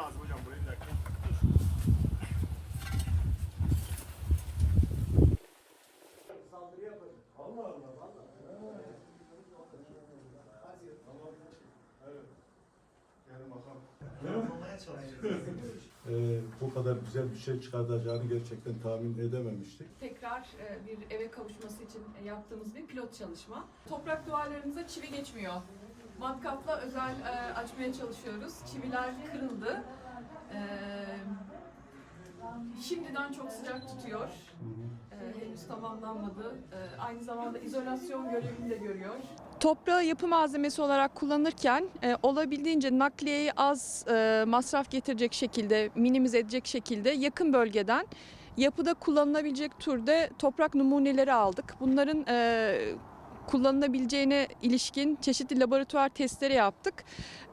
lazım hocam burayı bir dakika. Ee, bu kadar güzel bir şey çıkartacağını gerçekten tahmin edememiştik. Tekrar e, bir eve kavuşması için e, yaptığımız bir pilot çalışma. Toprak duvarlarımıza çivi geçmiyor. Matkapla özel e, açmaya çalışıyoruz. Çiviler kırıldı. Şimdiden çok sıcak tutuyor. E, henüz tamamlanmadı. E, aynı zamanda izolasyon görevini de görüyor. Toprağı yapı malzemesi olarak kullanırken e, olabildiğince nakliyeyi az e, masraf getirecek şekilde, minimize edecek şekilde yakın bölgeden yapıda kullanılabilecek türde toprak numuneleri aldık. Bunların e, kullanılabileceğine ilişkin çeşitli laboratuvar testleri yaptık.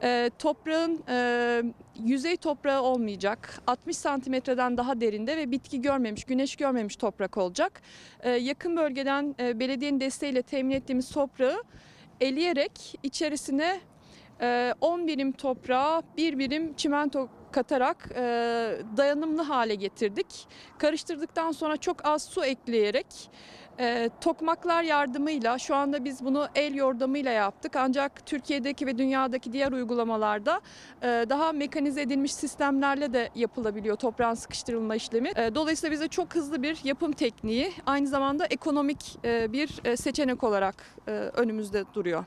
E, toprağın e, yüzey toprağı olmayacak. 60 santimetreden daha derinde ve bitki görmemiş, güneş görmemiş toprak olacak. E, yakın bölgeden e, belediyenin desteğiyle temin ettiğimiz toprağı eleyerek içerisine e, 10 birim toprağa bir birim çimento katarak e, dayanımlı hale getirdik. Karıştırdıktan sonra çok az su ekleyerek e, tokmaklar yardımıyla şu anda biz bunu el yordamıyla yaptık ancak Türkiye'deki ve dünyadaki diğer uygulamalarda e, daha mekanize edilmiş sistemlerle de yapılabiliyor toprağın sıkıştırılma işlemi. E, dolayısıyla bize çok hızlı bir yapım tekniği aynı zamanda ekonomik e, bir e, seçenek olarak e, önümüzde duruyor.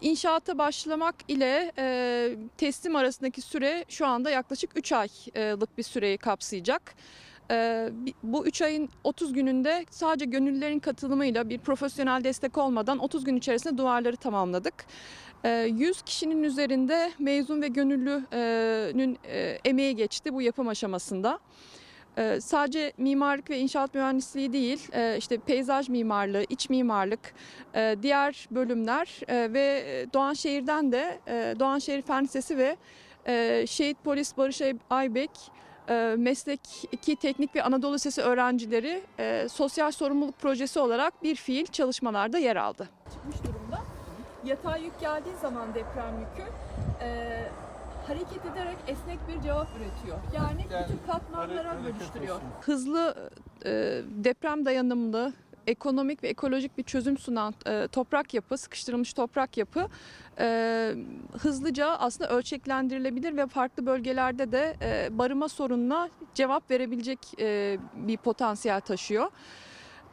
İnşaata başlamak ile e, teslim arasındaki süre şu anda yaklaşık 3 aylık bir süreyi kapsayacak. E, bu 3 ayın 30 gününde sadece gönüllülerin katılımıyla bir profesyonel destek olmadan 30 gün içerisinde duvarları tamamladık. E, 100 kişinin üzerinde mezun ve gönüllünün e, emeği geçti bu yapım aşamasında. Ee, sadece mimarlık ve inşaat mühendisliği değil, e, işte peyzaj mimarlığı, iç mimarlık, e, diğer bölümler e, ve Doğanşehir'den de Doğanşehir Fen Lisesi ve Şehit Polis Barış Ay- Aybek e, Mesleki Teknik ve Anadolu Lisesi öğrencileri sosyal sorumluluk projesi olarak bir fiil çalışmalarda yer aldı. Çıkmış durumda. Yatay yük geldiği zaman deprem yükü hareket ederek esnek bir cevap üretiyor. Yani, bütün katmanlara bölüştürüyor. Hızlı e, deprem dayanımlı ekonomik ve ekolojik bir çözüm sunan e, toprak yapı, sıkıştırılmış toprak yapı e, hızlıca aslında ölçeklendirilebilir ve farklı bölgelerde de e, barınma sorununa cevap verebilecek e, bir potansiyel taşıyor.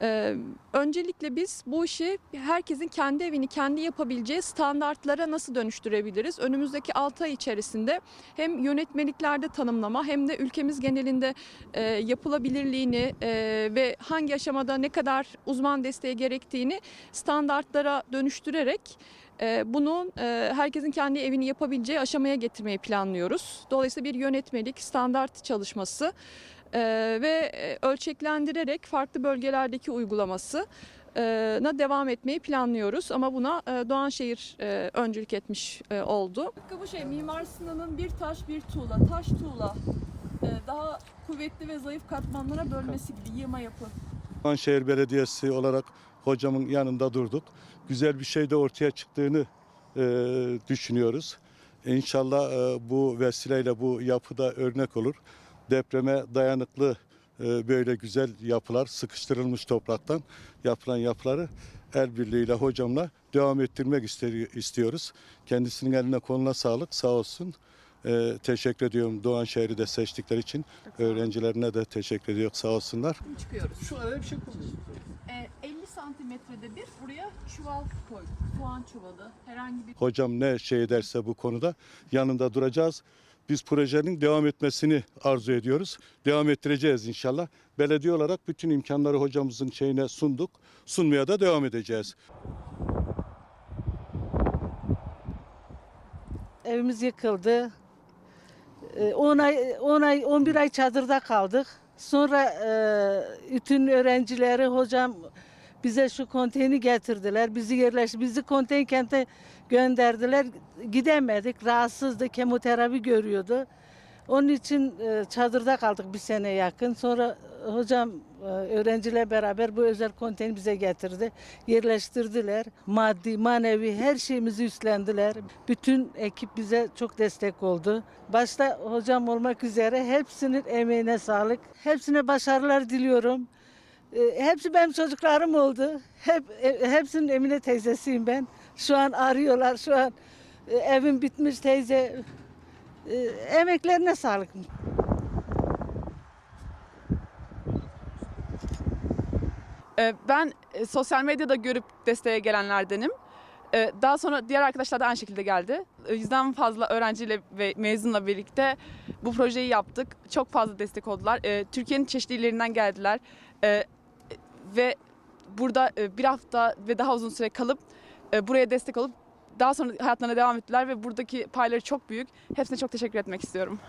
Ee, öncelikle biz bu işi herkesin kendi evini kendi yapabileceği standartlara nasıl dönüştürebiliriz? Önümüzdeki 6 ay içerisinde hem yönetmeliklerde tanımlama hem de ülkemiz genelinde e, yapılabilirliğini e, ve hangi aşamada ne kadar uzman desteği gerektiğini standartlara dönüştürerek e, bunun e, herkesin kendi evini yapabileceği aşamaya getirmeyi planlıyoruz. Dolayısıyla bir yönetmelik, standart çalışması ve e, ölçeklendirerek farklı bölgelerdeki uygulaması e, na devam etmeyi planlıyoruz ama buna e, Doğanşehir öncülük etmiş oldu. Bu şey Mimar Sinan'ın bir taş bir tuğla, taş tuğla daha kuvvetli ve zayıf katmanlara bölmesi gibi yığma yapı. Şehir Belediyesi olarak hocamın yanında durduk. Güzel bir şey de ortaya çıktığını düşünüyoruz. İnşallah bu vesileyle bu yapıda örnek olur. Depreme dayanıklı e, böyle güzel yapılar, sıkıştırılmış topraktan yapılan yapıları el birliğiyle hocamla devam ettirmek istiyoruz. Kendisinin eline koluna sağlık, sağ olsun. E, teşekkür ediyorum Doğan Şehri de seçtikleri için. Öğrencilerine de teşekkür ediyoruz, sağ olsunlar. Çıkıyoruz. Şu araya bir şey koyuyoruz. E, 50 santimetrede bir buraya çuval koyduk. Soğan çuvalı. Herhangi bir Hocam ne şey ederse bu konuda yanında duracağız. Biz projenin devam etmesini arzu ediyoruz. Devam ettireceğiz inşallah. Belediye olarak bütün imkanları hocamızın şeyine sunduk. Sunmaya da devam edeceğiz. Evimiz yıkıldı. Ee, 10 ay, 10 ay, 11 ay çadırda kaldık. Sonra e, bütün öğrencileri hocam bize şu konteyni getirdiler. Bizi yerleşti. Bizi konteyner kente gönderdiler. Gidemedik. Rahatsızdı. Kemoterapi görüyordu. Onun için e, çadırda kaldık bir sene yakın. Sonra hocam e, öğrenciler beraber bu özel konteyni bize getirdi. Yerleştirdiler. Maddi, manevi her şeyimizi üstlendiler. Bütün ekip bize çok destek oldu. Başta hocam olmak üzere hepsinin emeğine sağlık. Hepsine başarılar diliyorum. E, Hepsi benim çocuklarım oldu. Hep e, hepsinin Emine teyzesiyim ben. Şu an arıyorlar. Şu an e, evim bitmiş teyze. E, Emeklerine sağlık. Ee, Ben e, sosyal medyada görüp desteğe gelenlerdenim. Ee, Daha sonra diğer arkadaşlar da aynı şekilde geldi. Ee, Yüzden fazla öğrenciyle ve mezunla birlikte bu projeyi yaptık. Çok fazla destek oldular. Ee, Türkiye'nin çeşitli illerinden geldiler. Ve burada e, bir hafta ve daha uzun süre kalıp e, buraya destek olup daha sonra hayatlarına devam ettiler ve buradaki payları çok büyük. Hepsine çok teşekkür etmek istiyorum.